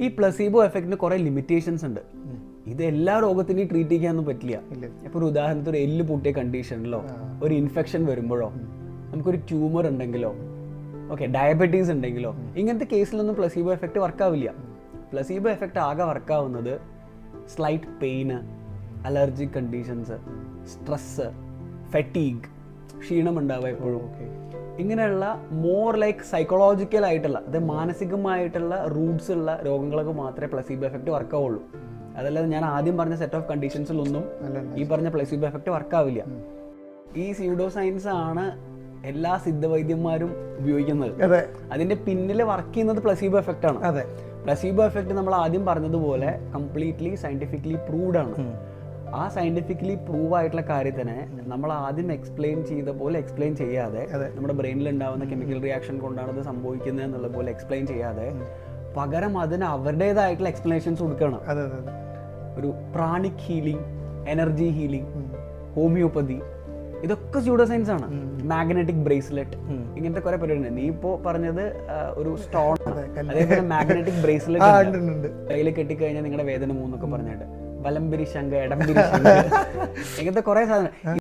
ഈ പ്ലസീബോ എഫക്റ്റിന് കുറെ ലിമിറ്റേഷൻസ് ഉണ്ട്. ഇത് എല്ലാ രോഗത്തിനെയും ട്രീറ്റ് ചെയ്യാനൊന്നും പറ്റില്ല. ഇപ്പൊ ഒരു ഉദാഹരണത്തിന് ഒരു എല്ല് പൊട്ടിയ കണ്ടീഷനിലോ ഒരു ഇൻഫെക്ഷൻ വരുമ്പോഴോ നമുക്കൊരു ട്യൂമർ ഉണ്ടെങ്കിലോ ഓക്കെ ഡയബറ്റീസ് ഉണ്ടെങ്കിലോ ഇങ്ങനത്തെ കേസിലൊന്നും പ്ലസീബോ എഫക്റ്റ് വർക്കാവില്ല പ്ലസീബോ എഫക്റ്റ് ആകെ വർക്കാവുന്നത് slight pain allergic conditions stress fatigue ക്ഷീണം ഉണ്ടാവുക എപ്പോഴും ഇങ്ങനെയുള്ള മോർ ലൈക്ക് സൈക്കോളജിക്കൽ ആയിട്ടുള്ള അതായത് മാനസികമായിട്ടുള്ള റൂട്ട്സ് ഉള്ള രോഗങ്ങൾക്ക് മാത്രമേ പ്ലസീബോ എഫക്റ്റ് വർക്കാവുള്ളൂ അതല്ലാതെ ഞാൻ ആദ്യം പറഞ്ഞ സെറ്റ് ഓഫ് കണ്ടീഷൻസിലൊന്നും. ഈ പറഞ്ഞ പ്ലസീബോ എഫക്റ്റ് വർക്കാവില്ല ഈ സ്യൂഡോ സയൻസ് ആണ് എല്ലാ സിദ്ധവൈദ്യന്മാരും ഉപയോഗിക്കുന്നത്. അതെ. അതിന്റെ പിന്നിൽ വർക്ക് ചെയ്യുന്നത് പ്ലസീബോ എഫക്റ്റ് ആണ്. പ്ലസീബോ എഫക്റ്റ് നമ്മൾ ആദ്യം പറഞ്ഞതുപോലെ കംപ്ലീറ്റ്ലി സയന്റിഫിക്കലി പ്രൂവ്ഡ് ആണ്. ആ സയന്റിഫിക്കലി പ്രൂവ് ആയിട്ടുള്ള കാര്യത്തിനെ നമ്മൾ ആദ്യം എക്സ്പ്ലെയിൻ ചെയ്ത പോലെ എക്സ്പ്ലെയിൻ ചെയ്യാതെ നമ്മുടെ ബ്രെയിനിൽ ഉണ്ടാവുന്ന കെമിക്കൽ റിയാക്ഷൻ കൊണ്ടാണ് ഇത് സംഭവിക്കുന്നത് എന്നുള്ള പോലെ എക്സ്പ്ലെയിൻ ചെയ്യാതെ പകരം അതിന് അവരുടേതായിട്ടുള്ള എക്സ്പ്ലനേഷൻസ് കൊടുക്കണം. ഒരു pranic healing energy healing homeopathy ഇതൊക്കെ സ്യൂഡോ സയൻസ് ആണ് മാഗ്നറ്റിക് ബ്രേസ്ലെറ്റ് ഇങ്ങനത്തെ കുറെ പരിപാടി നീ ഇപ്പോ പറഞ്ഞത് ഒരു സ്റ്റോൺ അതേപോലെ മാഗ്നറ്റിക് ബ്രേസ്ലെറ്റ് കയ്യിൽ കെട്ടിക്കഴിഞ്ഞാൽ നിങ്ങളുടെ വേദന മൂന്നൊക്കെ പറഞ്ഞിട്ട്. വലംപിരി ശങ്ക ഇടംപിരി ശങ്ക ഇങ്ങനത്തെ കുറെ സാധനം